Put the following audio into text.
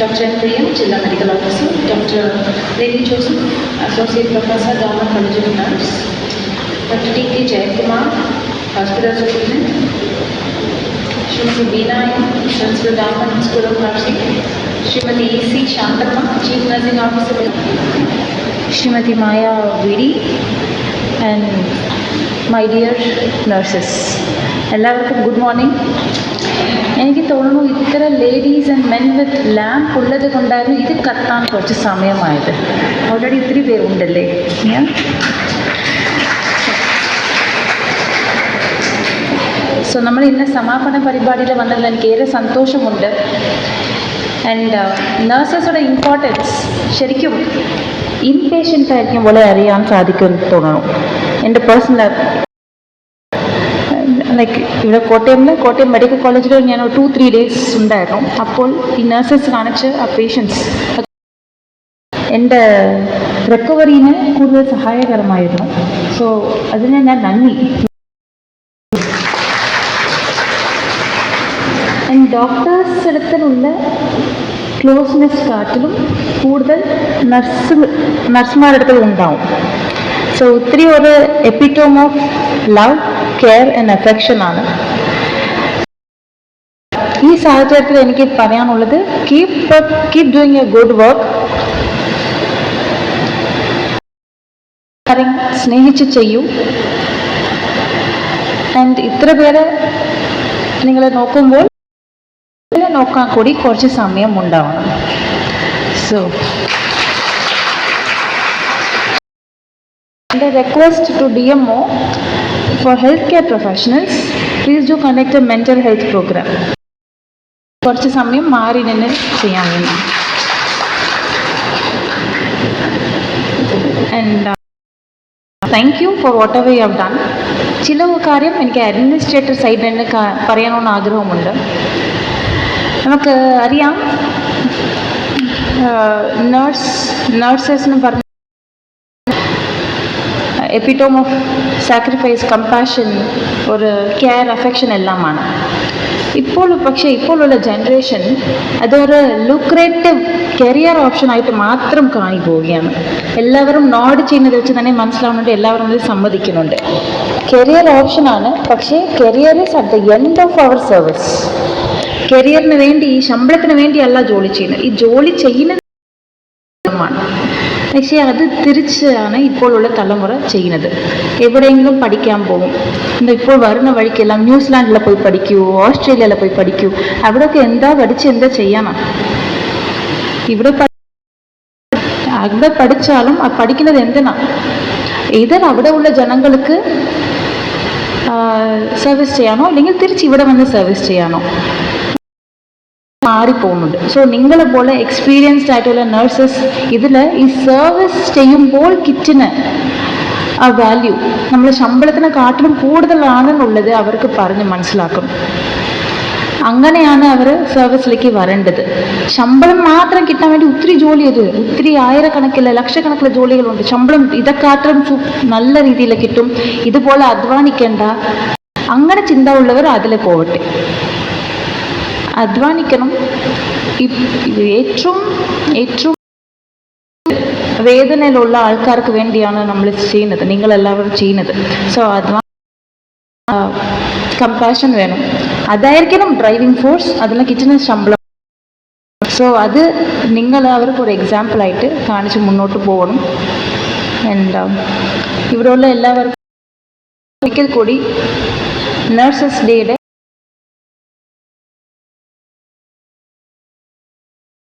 Dr. Priya, Chilla Medical Officer, Dr. Lady Joseph, Associate Professor, Dharma College of Nurse, Dr. D.K. Jayakumar, Hospital Superintendent, Shrimati Veena, Shrimati Dharma School of Nursing, Shrimati E.C. Shantama, Chief Nursing Officer, Shrimati Maya Vidi, and my dear nurses. എല്ലാവർക്കും good morning എനിക്ക് തോന്നുന്നു ഇത്ര ladies and men with lamp ഉള്ളത് കൊണ്ടായിരുന്നു ഇത് കത്താൻ കുറച്ച് സമയമായത്. Already ഒത്തിരി പേരുണ്ടല്ലേ? ഞാൻ സോ നമ്മൾ ഇന്ന് സമാപന പരിപാടിയിൽ വന്നതിൽ എനിക്ക് ഏറെ സന്തോഷമുണ്ട്. ആൻഡ് നേഴ്സസുടെ ഇമ്പോർട്ടൻസ് ശരിക്കും ഇൻപേഷ്യന്റ് ആയിരിക്കും പോലെ അറിയാൻ സാധിക്കുമെന്ന് തോന്നുന്നു. എന്റെ പേഴ്സണൽ ലൈക്ക് ഇവിടെ കോട്ടയമിൽ കോട്ടയം മെഡിക്കൽ കോളേജിൽ ഞാൻ ടു ത്രീ ഡേയ്സ് ഉണ്ടായിരുന്നു. അപ്പോൾ ഈ നഴ്സസ് കാണിച്ച് ആ പേഷ്യൻസ് എന്റെ റിക്കവറിന് കൂടുതൽ സഹായകരമായിരുന്നു. സോ അതിന് ഞാൻ നന്ദി. ഡോക്ടേഴ്സ് അടുത്തിലുള്ള ക്ലോസ്നെസ് കാട്ടിലും കൂടുതൽ നഴ്സ് നർസുമാരുടെ അടുത്തും ഉണ്ടാവും. സോ ഒത്തിരി ഒരു epitome of love care and affection ആണ്. ഈ സാഹചര്യത്തിൽ എനിക്ക് പറയാനുള്ളത് keep keep doing a good work സ്നേഹിച്ച് ചെയ്യൂ. ആൻഡ് ഇത്ര പേരെ നിങ്ങൾ നോക്കുമ്പോൾ നോക്കാൻ കൂടി കുറച്ച് സമയം ഉണ്ടാവണം. സോ എന്റെ request to D M O health care professionals please do conduct a mental health programme കുറച്ച് സമയം മാറി നിന്ന് ചെയ്യാൻ വേണ്ടി and thank you for whatever you have done ചില കാര്യം എനിക്ക് അഡ്മിനിസ്ട്രേറ്റർ സൈഡിൽ നിന്ന് പറയണമെന്ന് ആഗ്രഹമുണ്ട്. നമുക്ക് അറിയാം. നേഴ്സ് നേഴ്സസ് എന്ന് പറഞ്ഞ എപ്പിറ്റോം ഓഫ് സാക്രിഫൈസ് കമ്പാഷൻ ഒരു കെയർ അഫെക്ഷൻ എല്ലാമാണ്. ഇപ്പോൾ പക്ഷേ ഇപ്പോഴുള്ള ജനറേഷൻ അതൊരു ലുക്രേറ്റീവ് കരിയർ ഓപ്ഷൻ ആയിട്ട് മാത്രം കാണി പോവുകയാണ്. എല്ലാവരും നോഡ് ചെയ്യുന്നത് വെച്ച് തന്നെ മനസ്സിലാവുന്നുണ്ട് എല്ലാവരും അതിൽ സമ്മതിക്കുന്നുണ്ട്. കരിയർ ഓപ്ഷനാണ് പക്ഷേ career is at the end of our service കരിയറിന് വേണ്ടി ഈ ശമ്പളത്തിന് വേണ്ടിയല്ല ജോലി ചെയ്യുന്നത്. ഈ ജോലി ചെയ്യുന്നത് പക്ഷേ അത് തിരിച്ചാണ് ഇപ്പോഴുള്ള തലമുറ ചെയ്യുന്നത് എവിടെയെങ്കിലും പഠിക്കാൻ പോകും എന്താ ഇപ്പോൾ വരുന്ന വഴിക്കെല്ലാം ന്യൂസിലാൻഡിൽ പോയി പഠിക്കൂ ഓസ്ട്രേലിയയിൽ പോയി പഠിക്കൂ അവിടെയൊക്കെ എന്താ പഠിച്ച് എന്താ ചെയ്യാനാ ഇവിടെ പ- അവിടെ പഠിച്ചാലും ആ പഠിക്കുന്നത് എന്തിനാ ഇതർ അവിടെ ഉള്ള ജനങ്ങൾക്ക് സർവീസ് ചെയ്യാനോ അല്ലെങ്കിൽ തിരിച്ച് ഇവിടെ വന്ന് സർവീസ് ചെയ്യാനോ മാറിപ്പോകുന്നുണ്ട്. സോ നിങ്ങളെ പോലെ എക്സ്പീരിയൻസ്ഡ് ആയിട്ടുള്ള നഴ്സസ് ഇതിൽ ഈ സർവീസ് ചെയ്യുമ്പോൾ കിറ്റിന് ആ വാല്യൂ നമ്മൾ ശമ്പളത്തിന് കാട്ടിലും കൂടുതലാണെന്നുള്ളത് അവർക്ക് പറഞ്ഞ് മനസ്സിലാക്കും. അങ്ങനെയാണ് അവർ സർവീസിലേക്ക് വരേണ്ടത്. ശമ്പളം മാത്രം കിട്ടാൻ വേണ്ടി ഒത്തിരി ജോലി ചെയ്തു ഒത്തിരി ആയിരക്കണക്കിലെ ലക്ഷക്കണക്കിലെ ജോലികളുണ്ട്. ശമ്പളം ഇതൊക്കാട്ടിലും നല്ല രീതിയിൽ കിട്ടും. ഇതുപോലെ അധ്വാനിക്കേണ്ട അങ്ങനെ ചിന്ത ഉള്ളവർ അതിൽ പോവട്ടെ അധ്വാനിക്കണം. ഏറ്റവും ഏറ്റവും വേദനയിലുള്ള ആൾക്കാർക്ക് വേണ്ടിയാണ് നമ്മൾ ചെയ്യുന്നത്. നിങ്ങളെല്ലാവരും ചെയ്യുന്നത്. സോ അധ്വാന കമ്പാഷൻ വേണം. അതായിരിക്കണം ഡ്രൈവിംഗ് ഫോഴ്സ് അതിന് കിട്ടുന്ന ശമ്പളം. സോ അത് നിങ്ങൾ അവർക്ക് ഒരു എക്സാമ്പിളായിട്ട് കാണിച്ച് മുന്നോട്ട് പോകണം. എന്താ? ഇവിടെയുള്ള എല്ലാവർക്കും ഒരിക്കൽ കൂടി നഴ്സസ് ഡേയുടെ